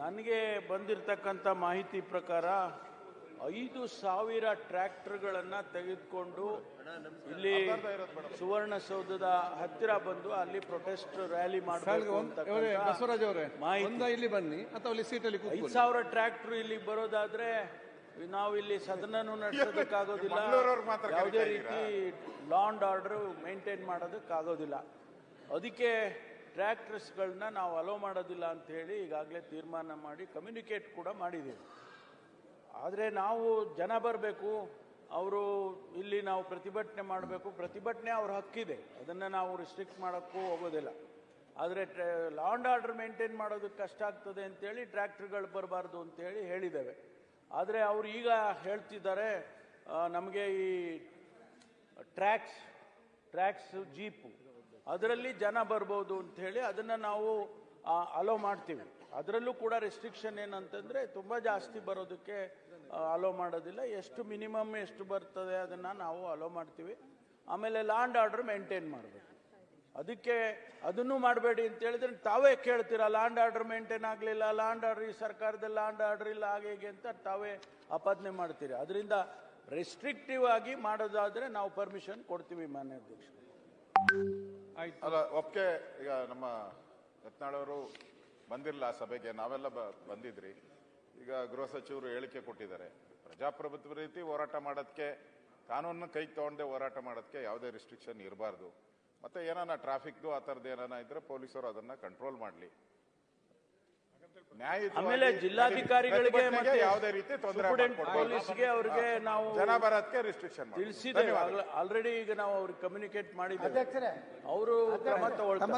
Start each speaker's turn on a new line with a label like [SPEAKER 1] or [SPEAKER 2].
[SPEAKER 1] ನನಗೆ ಬಂದಿರತಕ್ಕಂಥ ಮಾಹಿತಿ ಪ್ರಕಾರ ಐದು ಸಾವಿರ ಟ್ರ್ಯಾಕ್ಟರ್ಗಳನ್ನು ತೆಗೆದುಕೊಂಡು ಇಲ್ಲಿ ಸುವರ್ಣಸೌಧದ ಹತ್ತಿರ ಬಂದು ಅಲ್ಲಿ ಪ್ರೊಟೆಸ್ಟ್ ರ್ಯಾಲಿ
[SPEAKER 2] ಇಲ್ಲಿ ಬನ್ನಿ ಅಥವಾ ಅಲ್ಲಿ ಸೀಟಲ್ಲಿ
[SPEAKER 1] ಐದು
[SPEAKER 2] ಕೂತ್ಕೊಳ್ಳಿ
[SPEAKER 1] ಸಾವಿರ ಟ್ರ್ಯಾಕ್ಟರ್ ಇಲ್ಲಿ ಬರೋದಾದ್ರೆ ನಾವು ಇಲ್ಲಿ ಸದನನು ನಡೆಸೋದಕ್ಕಾಗೋದಿಲ್ಲ. ಯಾವುದೇ ರೀತಿ ಲಾ ಅಂಡ್ ಆರ್ಡರ್ ಮೇಂಟೈನ್ ಮಾಡೋದಕ್ಕಾಗೋದಿಲ್ಲ. ಅದಕ್ಕೆ ಟ್ರ್ಯಾಕ್ಟರ್ಸ್ಗಳನ್ನ ನಾವು ಅಲೋ ಮಾಡೋದಿಲ್ಲ ಅಂತ ಹೇಳಿ ಈಗಾಗಲೇ ತೀರ್ಮಾನ ಮಾಡಿ ಕಮ್ಯುನಿಕೇಟ್ ಕೂಡ ಮಾಡಿದ್ದೀವಿ ಆದರೆ ನಾವು ಜನ ಬರಬೇಕು, ಅವರು ಇಲ್ಲಿ ನಾವು ಪ್ರತಿಭಟನೆ ಮಾಡಬೇಕು, ಪ್ರತಿಭಟನೆ ಅವ್ರ ಹಕ್ಕಿದೆ. ಅದನ್ನು ನಾವು ರಿಸ್ಟ್ರಿಕ್ಟ್ ಮಾಡೋಕ್ಕೂ ಹೋಗೋದಿಲ್ಲ. ಆದರೆ ಲಾ ಅಂಡ್ ಆರ್ಡರ್ ಮೇಂಟೈನ್ ಮಾಡೋದಕ್ಕೆ ಕಷ್ಟ ಆಗ್ತದೆ ಅಂತೇಳಿ ಟ್ರ್ಯಾಕ್ಟ್ರ್ಗಳು ಬರಬಾರ್ದು ಅಂತೇಳಿ ಹೇಳಿದ್ದೇವೆ. ಆದರೆ ಅವರು ಈಗ ಹೇಳ್ತಿದ್ದಾರೆ ನಮಗೆ ಈ ಟ್ರ್ಯಾಕ್ಸ್ ಟ್ರ್ಯಾಕ್ಸ್, ಜೀಪು ಅದರಲ್ಲಿ ಜನ ಬರ್ಬೋದು ಹೇಳಿ ಅದನ್ನು ನಾವು ಅಲೋ ಮಾಡ್ತೀವಿ. ಅದರಲ್ಲೂ ಕೂಡ ರೆಸ್ಟ್ರಿಕ್ಷನ್ ಏನಂತಂದರೆ ತುಂಬ ಜಾಸ್ತಿ ಬರೋದಕ್ಕೆ ಅಲೋ ಮಾಡೋದಿಲ್ಲ. ಎಷ್ಟು ಮಿನಿಮಮ್ ಎಷ್ಟು ಬರ್ತದೆ ಅದನ್ನು ನಾವು ಅಲೋ ಮಾಡ್ತೀವಿ. ಆಮೇಲೆ ಲ್ಯಾಂಡ್ ಆರ್ಡರ್ ಮೇಂಟೈನ್ ಮಾಡಬೇಕು. ಅದಕ್ಕೆ ಅದನ್ನು ಮಾಡಬೇಡಿ ಅಂತ ಹೇಳಿದ್ರೆ ತಾವೇ ಕೇಳ್ತೀರಾ ಲ್ಯಾಂಡ್ ಆರ್ಡರ್ ಮೇಂಟೈನ್ ಆಗಲಿಲ್ಲ ಲ್ಯಾಂಡ್ ಆರ್ಡರ್ ಈ ಸರ್ಕಾರದ ಲ್ಯಾಂಡ್ ಆರ್ಡರ್ ಇಲ್ಲ, ಹಾಗೆ ಹೇಗೆ ಅಂತ ತಾವೇ ಆಪಾದನೆ ಮಾಡ್ತೀರಿ. ಅದರಿಂದ ರೆಸ್ಟ್ರಿಕ್ಟಿವ್ ಆಗಿ ಮಾಡೋದಾದ್ರೆ ನಾವು ಪರ್ಮಿಷನ್ ಕೊಡ್ತೀವಿ ಮಾನ್ಯ ಅಧ್ಯಕ್ಷ
[SPEAKER 3] ಅಲ್ಲ ಒಪ್ಕೆ ಈಗ ನಮ್ಮ ಯತ್ನಾಳವರು ಬಂದಿರಲಿಲ್ಲ ಆ ಸಭೆಗೆ, ನಾವೆಲ್ಲ ಬಂದಿದ್ರಿ. ಈಗ ಗೃಹ ಸಚಿವರು ಹೇಳಿಕೆ ಕೊಟ್ಟಿದ್ದಾರೆ. ಪ್ರಜಾಪ್ರಭುತ್ವ ರೀತಿ ಹೋರಾಟ ಮಾಡೋದಕ್ಕೆ ಕಾನೂನನ್ನ ಕೈ ತಗೊಂಡೆ ಹೋರಾಟ ಮಾಡೋದಕ್ಕೆ ಯಾವುದೇ ರಿಸ್ಟ್ರಿಕ್ಷನ್ ಇರಬಾರ್ದು. ಮತ್ತೆ ಏನಾನ ಟ್ರಾಫಿಕ್ದು ಆ ಥರದ್ದು ಏನಾನ ಇದ್ರೆ ಪೊಲೀಸರು ಅದನ್ನು ಕಂಟ್ರೋಲ್ ಮಾಡಲಿ.
[SPEAKER 1] ಆಮೇಲೆ ಜಿಲ್ಲಾಧಿಕಾರಿಗಳಿಗೆ ಮತ್ತೆ
[SPEAKER 3] ಯಾವುದೇ ರೀತಿ ತೊಂದರೆ
[SPEAKER 1] ಪೊಲೀಸ್ಗೆ ಅವ್ರಿಗೆ ನಾವು
[SPEAKER 3] ಜನ ಬರೋದಕ್ಕೆ ರಿಸ್ಟ್ರಿಕ್ಷನ್
[SPEAKER 1] ತಿಳಿಸಿದ್ದೇವೆ. ಆಲ್ರೆಡಿ ಈಗ ನಾವು ಅವ್ರಿಗೆ ಕಮ್ಯುನಿಕೇಟ್ ಮಾಡಿದ್ದೇವೆ. ಅವರು ಕ್ರಮ ತಗೊಳ್ತಾರೆ